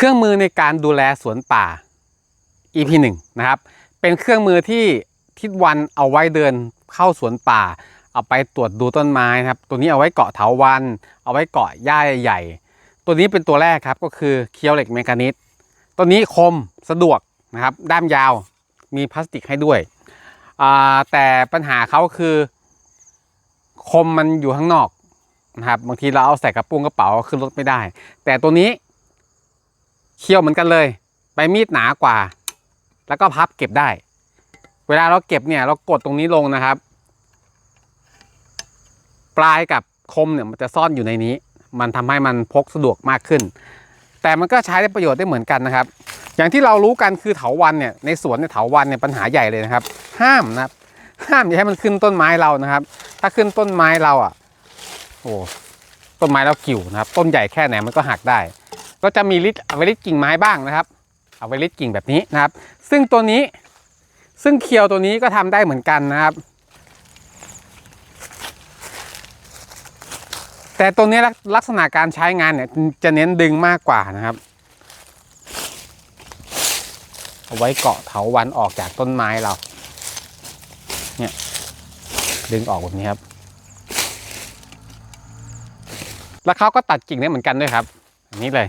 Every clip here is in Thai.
เครื่องมือในการดูแลสวนป่า EP 1นะครับ เป็นเครื่องมือที่ทิศวันเอาไว้เดินเข้าสวนป่า เอาไปตรวจดูต้นไม้นะครับ ตัวนี้เอาไว้เกาะเถาวัน เอาไว้เกาะหญ้าใหญ่ ตัวนี้เป็นตัวแรกครับก็คือเคียวเหล็กเมกานิสตัวนี้คมสะดวกนะครับ ด้ามยาวมีพลาสติกให้ด้วย แต่ปัญหาเขาคือ คมมันอยู่ข้างนอกนะครับ บางทีเราเอาใส่กระปุ้งกระเป๋าขึ้นรถไม่ได้ แต่ตัวนี้ เคี้ยวเหมือนกันเลย ใบมีดหนากว่า แล้วก็พับเก็บได้ เวลาเราเก็บเนี่ยเรากดตรงนี้ลงนะครับ ปลายกับคมเนี่ยมันจะซ่อนอยู่ในนี้ มันทำให้มันพกสะดวกมากขึ้น แต่มันก็ใช้ได้ประโยชน์ได้เหมือนกันนะครับ อย่างที่เรารู้กันคือเถาวันเนี่ยในสวนเนี่ยเถาวันเนี่ยปัญหาใหญ่เลยนะครับ ห้ามนะครับห้ามอย่าให้มันขึ้นต้นไม้เรานะครับ ถ้าขึ้นต้นไม้เราอะ โอ้ต้นไม้เรากิ่วนะครับ ต้นใหญ่แค่ไหนมันก็หักได้ ก็จะมีลิดเอาไวลิดกิ่งไม้บ้างนะครับ เอาไวลิดกิ่งแบบนี้นะครับ ซึ่งตัวนี้ซึ่งเคียวตัวนี้ก็ทำได้เหมือนกันนะครับ แต่ตัวนี้ลักลักษณะการใช้งานเนี่ยจะเน้นดึงมากกว่านะครับเอาไว้เกาะเถาวันออกจากต้นไม้เรา เนี่ย ดึงออกแบบนี้ครับ แล้วเขาก็ตัดกิ่งได้เหมือนกันด้วยครับ อันนี้เลย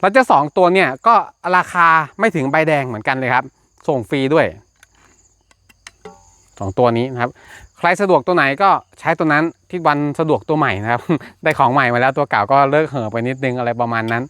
แล้วเจ้าสองตัวเนี่ยก็ราคาไม่ถึงใบแดงเหมือนกันเลยครับ ส่งฟรีด้วยสองตัวนี้นะครับ ใครสะดวกตัวไหนก็ใช้ตัวนั้นที่วันสะดวกตัวใหม่นะครับ ได้ของใหม่มาแล้วตัวเก่าก็เลิกเห่อไปนิดนึงอะไรประมาณนั้น